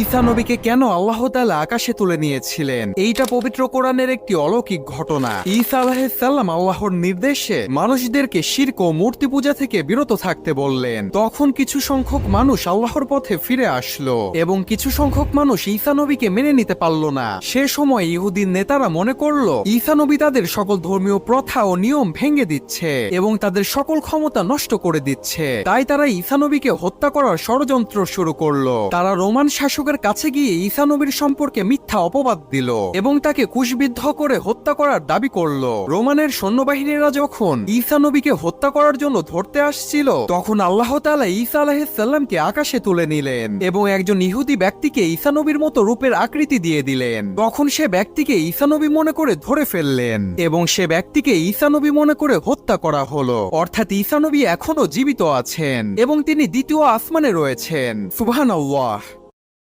ঈসা নবীকে কেন আল্লাহ তাআলা আকাশে তুলে নিয়েছিলেন? এইটা পবিত্র কোরআনের একটি অলৌকিক ঘটনা। ঈসা আলাহিসাল্লাম আল্লাহর নির্দেশে মানুষদেরকে শির্ক ও মূর্তি পূজা থেকে বিরত থাকতে বললেন। তখন কিছু সংখ্যক মানুষ আল্লাহর পথে ফিরে আসলো এবং কিছু সংখ্যক মানুষ ঈসা নবীকে মেনে নিতে পারল না। সে সময় ইহুদিন নেতারা মনে করল, ঈসা নবী তাদের সকল ধর্মীয় প্রথা ও নিয়ম ভেঙে দিচ্ছে এবং তাদের সকল ক্ষমতা নষ্ট করে দিচ্ছে। তাই তারা ঈসা নবীকে হত্যা করার ষড়যন্ত্র শুরু করল। তারা রোমান শাসকের কাছে গিয়ে ঈসা নবীর সম্পর্কে মিথ্যা অপবাদ দিল এবং তাকে কুশবিদ্ধ করে হত্যা করার দাবি করল। রোমানের সৈন্যবাহিনীরা যখন ঈসা নবীকে হত্যা করার জন্য ধরতে আসছিল, তখন আল্লাহ তাআলা ঈসা আলাহিসাল্লামকে আকাশে তুলে নিলেন এবং একজন ইহুদি ব্যক্তিকে ঈসা নবীর মতো রূপের আকৃতি দিয়ে দিলেন। তখন সে ব্যক্তিকে ঈসা নবী মনে করে ধরে ফেললেন এবং সে ব্যক্তিকে ঈসা নবী মনে করে হত্যা করা হলো। অর্থাৎ ঈসা নবী এখনও জীবিত আছেন এবং তিনি দ্বিতীয় আসমানে রয়েছেন। সুবহানাল্লাহ।